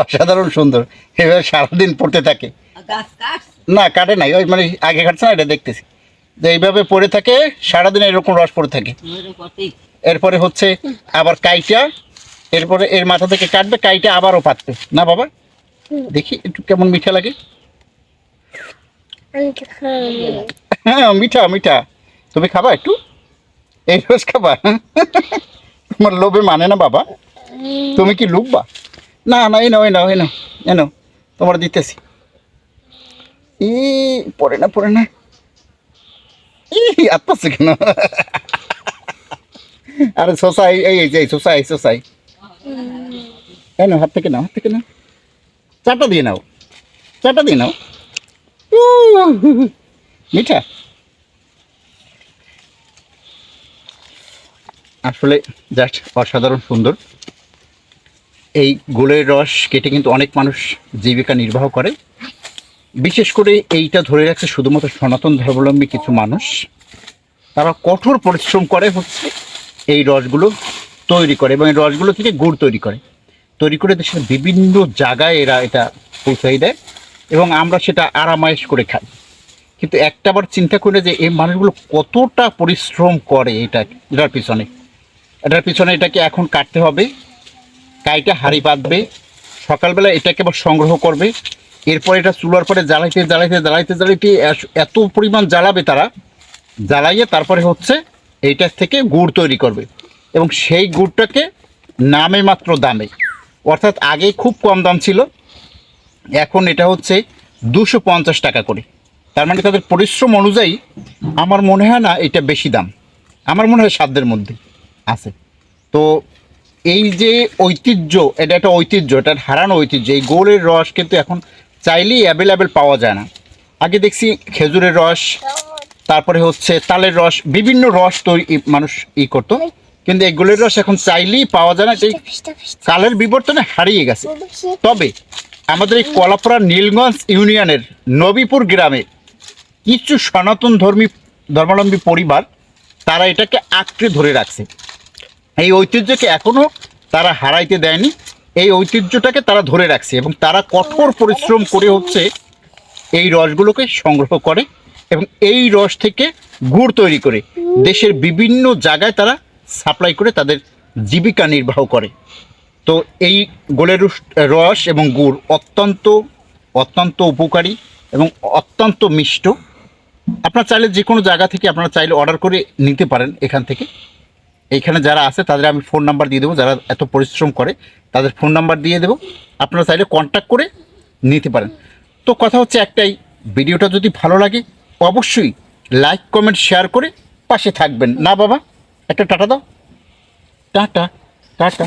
অসাধারণ সুন্দর। এবার সারাদিন পড়তে থাকে। না কাটে নাই। ওই মানে আগে কাটছে না এটা দেখতেছি। যে এইভাবে পড়ে থাকে সারাদিন এরকম রস পড়ে থাকে। এরপরে হচ্ছে আবার কাইটা এরপরে এর মাথা থেকে কাটবে কাইটা আবারও পাতবে। না বাবা? দেখি একটু কেমন মিঠা লাগে। হ্যাঁ মিঠা মিঠা। তুমি খাবা একটু? এই রস খাবা? তোমার লোভে মানে না বাবা। তুমি কি লুকবা? না না, এই নাও এই নাও এই নাও এই নাও, তোমার দিতেছি। ই, পড়ে না পড়ে না। ই আত্মাচ্ছে কেন? আরে, সোসাই, এই এই যে সোসাই সোসাই। এই নাও, হাত থেকে নাও, হাত থেকে নাও। চাটা দিয়ে নাও, চাটা দিয়ে নাও। মিঠা। আসলে, জাস্ট অসাধারণ সুন্দর। এই গোলের রস কেটে কিন্তু অনেক মানুষ জীবিকা নির্বাহ করে। বিশেষ করে এইটা ধরে রাখছে শুধুমাত্র সনাতন ধর্মাবলম্বী কিছু মানুষ। তারা কঠোর পরিশ্রম করে হচ্ছে এই রসগুলো তৈরি করে এবং এই রসগুলো থেকে গুড় তৈরি করে। তৈরি করে দেশের বিভিন্ন জায়গায় এরা এটা পৌঁছাই দেয় এবং আমরা সেটা আরামায়েশ করে খাই। কিন্তু একটাবার চিন্তা করে যে এই মানুষগুলো কতটা পরিশ্রম করে এটা, এটার পিছনে। এটার পিছনে এটাকে এখন কাটতে হবে। কাইটা হাড়ি বাঁধবে, সকালবেলা এটাকে আবার সংগ্রহ করবে, এরপর এটা চুলার পরে জ্বালাইতে জ্বালাইতে জ্বালাইতে জ্বালাইতে এত পরিমাণ জ্বালাবে তারা, জ্বালাইয়ে তারপরে হচ্ছে এইটার থেকে গুড় তৈরি করবে। এবং সেই গুড়টাকে নামে মাত্র দামে। অর্থাৎ আগে খুব কম দাম ছিল, এখন এটা হচ্ছে দুশো পঞ্চাশ টাকা করে। তার মানে তাদের পরিশ্রম অনুযায়ী আমার মনে হয় না এটা বেশি দাম। আমার মনে হয় সাধ্যের মধ্যে আছে। তো এই যে ঐতিহ্য এটা একটা ঐতিহ্য এটা হারানো ঐতিহ্য। এই গোলের রস কিন্তু এখন চাইলেই অ্যাভেলেবেল পাওয়া যায় না। আগে দেখছি খেজুরের রস তারপরে হচ্ছে তালের রস বিভিন্ন রস তৈরি মানুষ ই করতো। কিন্তু এই গোলের রস এখন চাইলেই পাওয়া যায় না ফিস্টা কালের বিবর্তনে হারিয়ে গেছে। তবে আমাদের এই কলাপাড়া নীলগঞ্জ ইউনিয়নের নবীপুর গ্রামে কিছু সনাতন ধর্মী ধর্মাবলম্বী পরিবার তারা এটাকে আঁকড়ে ধরে রাখছে। এই ঐতিহ্যকে এখনও তারা হারাইতে দেয়নি। এই ঐতিহ্যটাকে তারা ধরে রাখছে এবং তারা কঠোর পরিশ্রম করে হচ্ছে এই রসগুলোকে সংগ্রহ করে এবং এই রস থেকে গুড় তৈরি করে দেশের বিভিন্ন জায়গায় তারা সাপ্লাই করে তাদের জীবিকা নির্বাহ করে। তো এই গোলের রস- এবং গুড় অত্যন্ত অত্যন্ত উপকারী এবং অত্যন্ত মিষ্ট। আপনার চাইলে যে কোনো জায়গা থেকে আপনারা চাইলে অর্ডার করে নিতে পারেন এখান থেকে। এইখানে যারা আছে, তাদের আমি ফোন নাম্বার দিয়ে দেবো, যারা এত পরিশ্রম করে, তাদের ফোন নাম্বার দিয়ে দেবো। আপনারা চাইলে কন্ট্যাক্ট করে নিতে পারেন। তো কথা হচ্ছে একটাই, ভিডিওটা যদি ভালো লাগে, অবশ্যই লাইক কমেন্ট শেয়ার করে পাশে থাকবেন। না বাবা, একটা টাটা দাও। Tata tata.